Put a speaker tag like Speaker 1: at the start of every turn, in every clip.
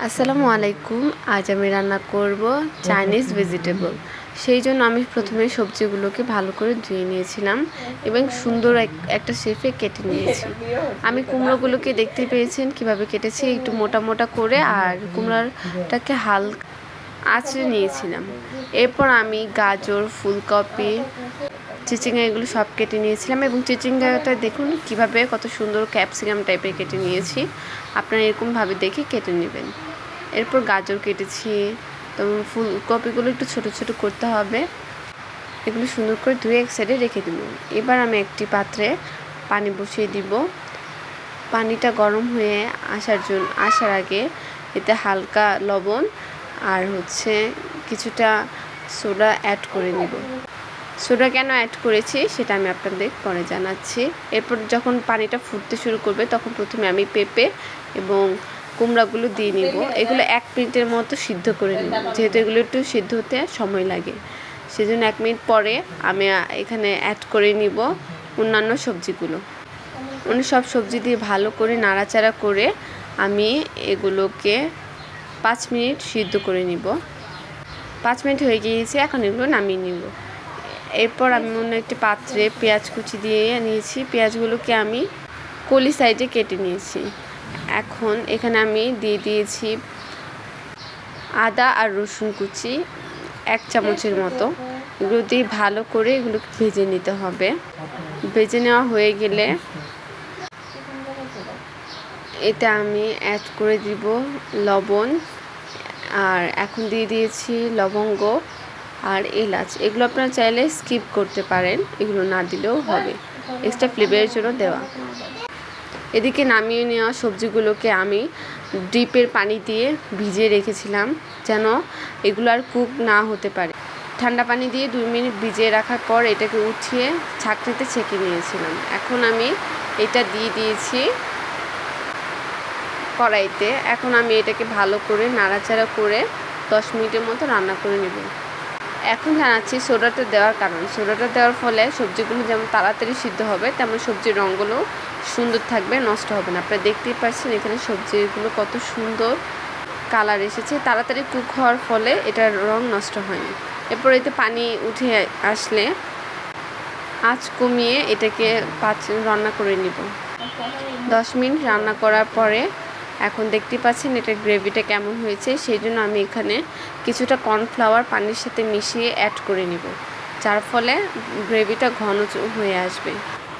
Speaker 1: আসসালামু আলাইকুম। আজ আমি রান্না করব চাইনিজ ভেজিটেবল সেই জন্য আমি প্রথমে সবজিগুলোকে ভালো করে ধুয়ে নিয়েছিলাম এবং সুন্দর এক- একটা শেফে কেটে নিয়েছি। আমি কুমড়োগুলোকে দেখতে পেয়েছেন কীভাবে কেটেছি, একটু মোটা মোটা করে আর কুমড়োটাকে হাল আঁচড়ে নিয়েছিলাম। এরপর আমি গাজর, ফুলকপি চিচিঙ্গা এগুলো সব কেটে নিয়েছিলাম এবং চিচিঙ্গাটা দেখুন কীভাবে কত সুন্দর ক্যাপসিকাম টাইপের কেটে নিয়েছি। আপনারা এরকমভাবে দেখে কেটে নেবেন। এরপর গাজর কেটেছি তো ফুলকপিগুলো একটু ছোট ছোট করতে হবে। এগুলো সুন্দর করে ধুয়ে এক সাইডে রেখে দেবো। এবার আমি একটি পাত্রে পানি বসিয়ে দিব। পানিটা গরম হয়ে আসার জন্য, আসার আগে এতে হালকা লবণ আর হচ্ছে কিছুটা সোডা অ্যাড করে নিব। সোডা কেন অ্যাড করেছি সেটা আমি আপনাদের পরে জানাচ্ছি। এরপর যখন পানিটা ফুটতে শুরু করবে, তখন প্রথমে আমি পেঁপে এবং কুমড়াগুলো দিয়ে নিব। এগুলো এক মিনিটের মতো সিদ্ধ করে নিব। যেহেতু এগুলো একটু সিদ্ধ হতে সময় লাগে। সেজন্য এক মিনিট পরে আমি এখানে অ্যাড করে নিব অন্যান্য সবজিগুলো। অন্য সব সবজি দিয়ে ভালো করে নাড়াচাড়া করে আমি এগুলোকে পাঁচ মিনিট সিদ্ধ করে নিব। পাঁচ মিনিট হয়ে গিয়েছে, এখন এগুলো নামিয়ে নিব। এরপর আমি অন্য একটি পাত্রে পেঁয়াজ কুচি দিয়ে নিয়েছি। পেঁয়াজগুলোকে আমি কলি সাইডে কেটে নিয়েছি। এখন এখানে আমি দিয়ে দিয়েছি আদা আর রসুন কুচি এক চামচের মতো। এগুলো দিয়ে ভালো করে এগুলোকে ভেজে নিতে হবে। ভেজে নেওয়া হয়ে গেলে এতে আমি অ্যাড করে দিব লবণ। আর এখন দিয়ে দিয়েছি লবঙ্গ। আর এলাচ, এগুলো আপনারা চাইলে স্কিপ করতে পারেন, এগুলো না দিলেও হবে। এক্সট্রা ফ্লেভারের জন্য দেওয়া। এদিকে নামিয়ে নেওয়া সবজিগুলোকে আমি ডিপের পানি দিয়ে ভিজিয়ে রেখেছিলাম, যেন এগুলো আর কুক না হতে পারে। ঠান্ডা পানি দিয়ে দুই মিনিট ভিজিয়ে রাখার পর এটাকে উঠিয়ে ছাঁকনিতে ছেঁকে নিয়েছিলাম। এখন আমি এটা দিয়ে দিয়েছি কড়াইতে। এখন আমি এটাকে ভালো করে নাড়াচাড়া করে দশ মিনিটের মতো রান্না করে নেব। এখন জানাচ্ছি সোডাটা দেওয়ার কারণ। সোডাটা দেওয়ার ফলে সবজিগুলো যেমন তাড়াতাড়ি সিদ্ধ হবে, তেমন সবজির রঙগুলো সুন্দর থাকবে, নষ্ট হবে না। আপনারা দেখতেই পাচ্ছেন এখানে সবজিগুলো কত সুন্দর কালার এসেছে। তাড়াতাড়ি কুক হওয়ার ফলে এটার রং নষ্ট হয়নি। এরপর এতে পানি উঠে আসলে আঁচ কমিয়ে এটাকে পাঁচ রান্না করে নিব। দশ মিনিট রান্না করার পরে এখন দেখতে পাচ্ছেন এটার গ্রেভিটা কেমন হয়েছে, সেই জন্য আমি এখানে কিছুটা কর্নফ্লাওয়ার পানির সাথে মিশিয়ে অ্যাড করে নিব, যার ফলে গ্রেভিটা ঘন হয়ে আসবে।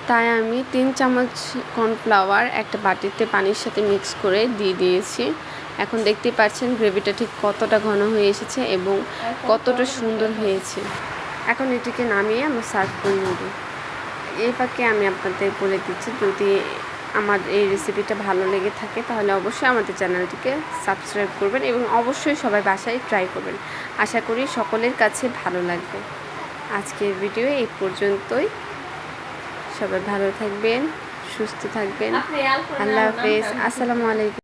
Speaker 1: তাই আমি তিন চামচ কর্নফ্লাওয়ার একটা বাটিতে পানির সাথে মিক্স করে দিয়ে দিয়েছি। এখন দেখতেই পাচ্ছেন গ্রেভিটা ঠিক কতটা ঘন হয়ে এসেছে এবং কতটা সুন্দর হয়েছে। এখন এটিকে নামিয়ে আমরা সার্ভ করে নেব। এই ফাঁকে আমি আপনাদের বলে দিচ্ছি যদি আমার এই রেসিপিটা ভালো লেগে থাকে তাহলে অবশ্যই আমাদের চ্যানেলটিকে সাবস্ক্রাইব করবেন এবং অবশ্যই সবাই বাসায় ট্রাই করবেন। আশা করি সকলের কাছে ভালো লাগবে। আজকের ভিডিও এই পর্যন্তই। সবাই ভালো থাকবেন সুস্থ থাকবেন। আল্লাহ হাফেজ। আসসালামু আলাইকুম।